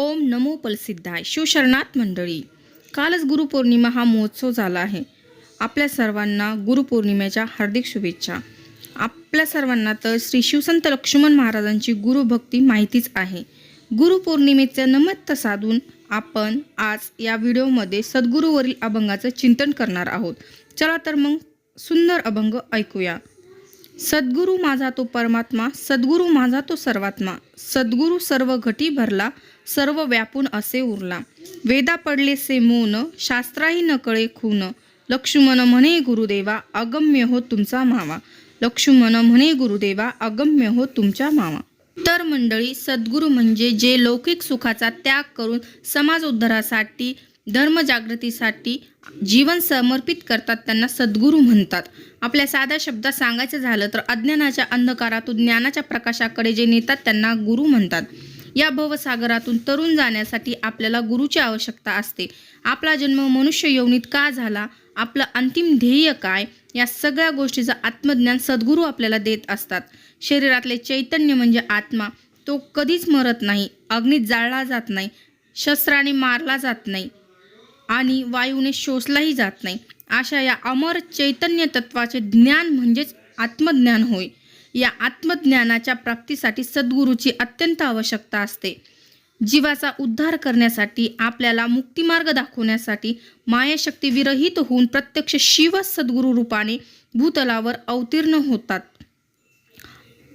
ओम नमो पलसिद्धाय. शिवशरणात मंडळी कालच गुरुपौर्णिमा हा महोत्सव झाला आहे. आपल्या सर्वांना गुरुपौर्णिमेच्या हार्दिक शुभेच्छा. आपल्या सर्वांना तर श्री शिवसंत लक्ष्मण महाराजांची गुरुभक्ती माहितीच आहे. गुरुपौर्णिमेचं नमत्त साधून आपण आज या व्हिडिओमध्ये सद्गुरूवरील अभंगाचं चिंतन करणार आहोत. चला तर मग सुंदर अभंग ऐकूया. सद्गुरू माझा तो परमात्मा सद्गुरू माझा तो सर्वात्मा सद्गुरू सर्व घटी भरला सर्व व्यापून असे उरला. वेदा पडले से मौन शास्त्राही न कळे खून. लक्ष्मण म्हणे गुरुदेवा अगम्य हो तुमचा मावा. लक्ष्मण म्हणे गुरुदेवा अगम्य हो तुमच्या मावा. तर मंडळी सद्गुरू म्हणजे जे लौकिक सुखाचा त्याग करून समाज उद्धारासाठी धर्मजागृतीसाठी जीवन समर्पित करतात त्यांना सद्गुरू म्हणतात. आपल्या साध्या शब्दात सांगायचं झालं तर अज्ञानाच्या अंधकारातून ज्ञानाच्या प्रकाशाकडे जे नेतात त्यांना गुरु म्हणतात. या भवसागरातून तरुण जाण्यासाठी आपल्याला गुरुची आवश्यकता असते. आपला जन्म मनुष्य यौनीत का झाला? आपलं अंतिम ध्येय काय? या सगळ्या गोष्टीचं आत्मज्ञान सद्गुरू आपल्याला देत असतात. शरीरातले चैतन्य म्हणजे आत्मा. तो कधीच मरत नाही. अग्नीत जाळला जात नाही. शस्त्राने मारला जात नाही. आणि वायूने शोषलाही जात नाही. अशा या अमर चैतन्य तत्वाचे ज्ञान म्हणजेच आत्मज्ञान होय. या आत्मज्ञानाच्या प्राप्तीसाठी सद्गुरूची अत्यंत आवश्यकता असते. जीवाचा उद्धार करण्यासाठी आपल्याला मुक्तिमार्ग दाखवण्यासाठी मायाशक्ती विरहित होऊन प्रत्यक्ष शिव सद्गुरू रूपाने भूतलावर अवतीर्ण होतात.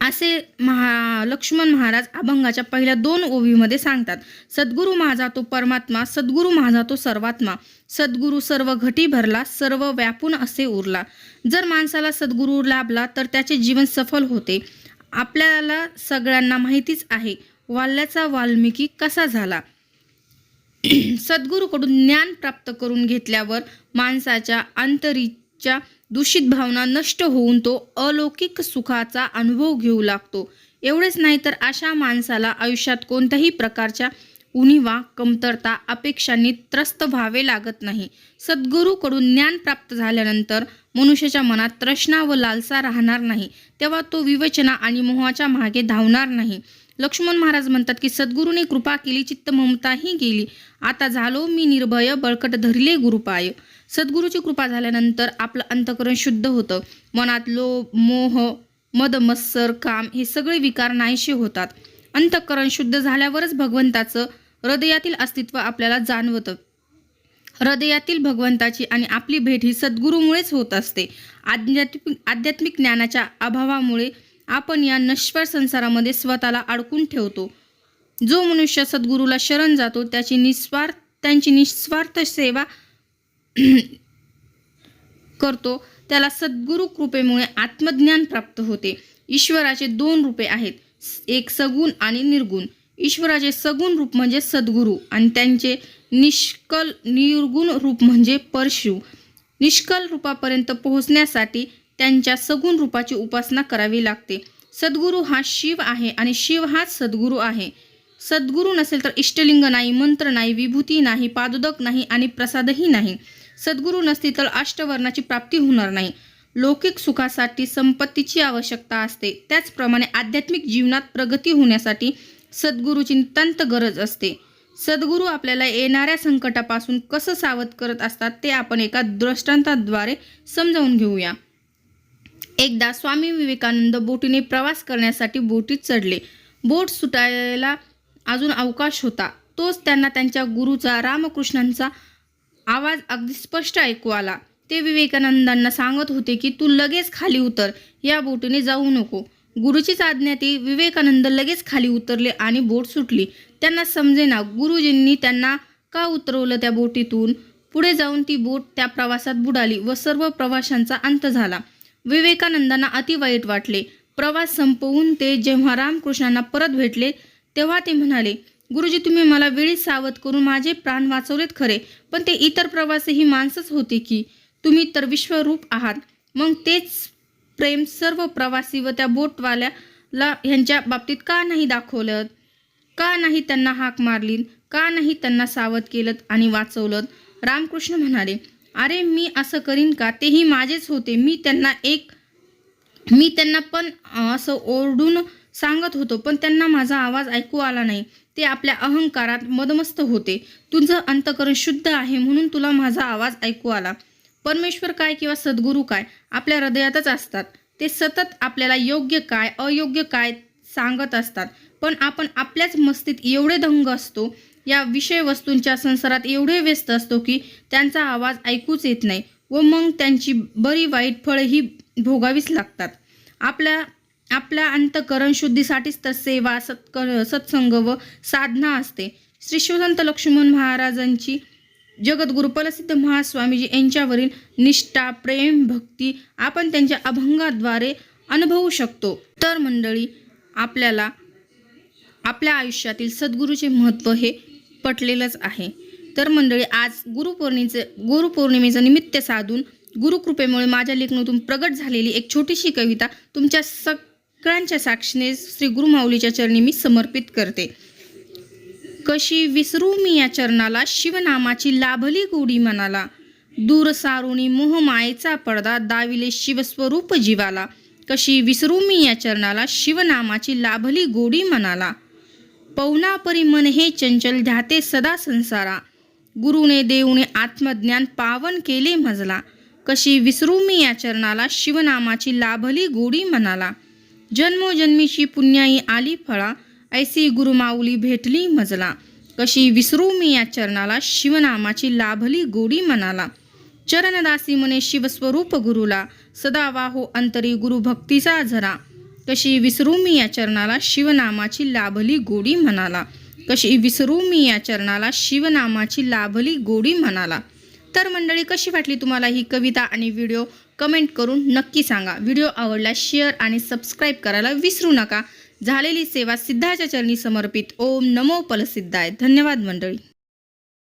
असे महा लक्ष्मण महाराज अभंगाच्या पहिल्या दोन ओवीमध्ये सांगतात सद्गुरू माझा तो परमात्मा सद्गुरू माझा तो सर्वात्मा सद्गुरू सर्व घटी भरला सर्व व्यापून असे उरला. जर माणसाला सद्गुरू लाभला तर त्याचे जीवन सफल होते. आपल्याला सगळ्यांना माहितीच आहे वाल्याचा वाल्मिकी कसा झाला? सद्गुरूकडून ज्ञान प्राप्त करून घेतल्यावर माणसाच्या च्या दूषित भावना नष्ट होऊन तो अलौकिक सुखाचा अनुभव घेऊ लागतो. एवढेच नाही तर अशा माणसाला आयुष्यात कोणत्याही प्रकारच्या उणीवा कमतरता अपेक्षांनी त्रस्त व्हावे लागत नाही. सद्गुरूकडून ज्ञान प्राप्त झाल्यानंतर मनुष्याच्या मनात तृष्णा व लालसा राहणार नाही. तेव्हा तो विवेचना आणि मोहाच्या मागे धावणार नाही. लक्ष्मण महाराज म्हणतात की सद्गुरूने कृपा केली चित्त ममताही गेली आता झालो मी निर्भय बळकट धरले गुरुपाय. सद्गुरूची कृपा झाल्यानंतर आपलं अंतकरण शुद्ध होतं. मनात लोभ मोह मद मत्सर काम हे सगळे विकार नाहीसे होतात. अंतकरण शुद्ध झाल्यावरच भगवंताचं हृदयातील अस्तित्व आपल्याला जाणवतं. हृदयातील भगवंताची आणि आपली भेट ही सद्गुरूमुळेच होत असते. आध्यात्मिक आध्यात्मिक ज्ञानाच्या अभावामुळे आपण या नश्वर संसारामध्ये स्वतःला अडकून ठेवतो. जो मनुष्य सद्गुरूला शरण जातो त्याची निस्वार्थ त्यांची निस्वार्थ सेवा करतो त्याला सद्गुरू कृपेमुळे आत्मज्ञान प्राप्त होते. ईश्वराचे दोन रूपे आहेत एक सगुण आणि निर्गुण. ईश्वराचे सगुण रूप म्हणजे सद्गुरू आणि त्यांचे निष्कल निर्गुण रूप म्हणजे परशु. निष्कल रूपापर्यंत पोहोचण्यासाठी त्यांच्या सगुण रूपाची उपासना करावी लागते. सद्गुरू हा शिव आहे आणि शिव हाच सद्गुरू आहे. सद्गुरू नसेल तर इष्टलिंग नाही मंत्र नाही विभूती नाही पादोदक नाही आणि प्रसादही नाही. सद्गुरू नसतील तर अष्टवर्णाची प्राप्ती होणार नाही. लौकिक सुखासाठी संपत्तीची आवश्यकता असते. त्याचप्रमाणे आध्यात्मिक जीवनात प्रगती होण्यासाठी सद्गुरूची नितांत गरज असते. सद्गुरू आपल्याला येणाऱ्या संकटापासून कसं सावध करत असतात ते आपण एका दृष्टांताद्वारे समजावून घेऊया. एकदा स्वामी विवेकानंद बोटीने प्रवास करण्यासाठी बोटीत चढले. बोट सुटायला अजून अवकाश होता. तोच त्यांना त्यांच्या गुरुचा रामकृष्णांचा आवाज अगदी स्पष्ट ऐकू आला. ते विवेकानंदांना सांगत होते की तू लगेच खाली उतर. या बोटीने जाऊ नको. गुरुचीच आज्ञा ती. विवेकानंद लगेच खाली उतरले आणि बोट सुटली. त्यांना समजेना गुरुजींनी त्यांना का उतरवलं त्या बोटीतून? पुढे जाऊन ती बोट त्या प्रवासात बुडाली व सर्व प्रवाशांचा अंत झाला. विवेकानंदांना अति वाईट वाटले. प्रवास संपवून ते जेव्हा रामकृष्णांना परत भेटले तेव्हा ते म्हणाले गुरुजी तुम्ही मला वेळी सावध करून माझे प्राण वाचवलेत खरे पण ते इतर प्रवासी ही माणसंच होते की? तुम्ही तर विश्वरूप आहात. मग तेच प्रेम सर्व प्रवासी व त्या बोटवाल्याला ह्यांच्या बाबतीत का नाही दाखवलं का नाही त्यांना हाक मारली का नाही त्यांना सावध केलं आणि वाचवलं रामकृष्ण म्हणाले अरे मी असं करीन का? तेही माझेच होते. मी त्यांना एक मी त्यांना पण असं ओरडून सांगत होतो पण त्यांना माझा आवाज ऐकू आला नाही. ते आपल्या अहंकारात मदमस्त होते. तुझं अंतकरण शुद्ध आहे म्हणून तुला माझा आवाज ऐकू आला. परमेश्वर काय किंवा सद्गुरू काय? आपल्या हृदयातच असतात. ते सतत आपल्याला योग्य काय अयोग्य काय सांगत असतात. पण आपण आपल्याच मस्तीत एवढे दंग असतो या विषय वस्तूंच्या संसारात एवढे व्यस्त असतो की त्यांचा आवाज ऐकूच येत नाही व मग त्यांची बरी वाईट फळंही भोगावीच लागतात. आपल्या आपल्या अंतकरण शुद्धीसाठीच तर सेवा सत्क सत्संग व साधना असते. श्री शिवसंत लक्ष्मण महाराजांची जगद्गुरु प्रसिद्ध महास्वामीजी यांच्यावरील निष्ठा प्रेम भक्ती आपण त्यांच्या अभंगाद्वारे अनुभवू शकतो. तर मंडळी आपल्याला आपल्या आयुष्यातील सद्गुरूचे महत्त्व हे पटलेलंच आहे. तर मंडळी आज गुरुपौर्णिमेचे गुरुपौर्णिमेचं निमित्त साधून गुरुकृपेमुळे माझ्या लेखनातून प्रगट झालेली एक छोटीशी कविता तुमच्या सगळ्यांच्या साक्षीने श्री गुरुमाऊलीच्या चरणी मी समर्पित करते. कशी विसरू मी या चरणाला? शिवनामाची लाभली गोडी मनाला. दूर सारुणी मोहमायेचा पडदा दाविले शिवस्वरूप जीवाला. कशी विसरू मी या चरणाला? शिवनामाची लाभली गोडी मनाला. पवनापरी मन हे चंचल ध्याते सदा संसारा. गुरुने देऊने आत्मज्ञान पावन केले मजला. कशी विसरू मी या चरणाला शिवनामाची लाभली गोडी मनाला. जन्मोजन्मीची पुण्याई आली फळा ऐसी गुरुमाऊली भेटली मजला. कशी विसरू मी या चरणाला शिवनामाची लाभली गोडी मनाला. चरणदासी मने शिवस्वरूप गुरुला सदा वाहो अंतरी गुरुभक्तीचा झरा. कशी विसरू मी या चरणाला शिवनामाची लाभली गोडी म्हणाला. कशी विसरू मी या चरणाला शिवनामाची लाभली गोडी म्हणाला. तर मंडळी कशी वाटली तुम्हाला ही कविता आणि व्हिडिओ? कमेंट करून नक्की सांगा. व्हिडिओ आवडला शेअर आणि सबस्क्राईब करायला विसरू नका. झालेली सेवा सिद्धाच्या चरणी समर्पित. ओम नमो पलसिद्धाय धन्यवाद मंडळी.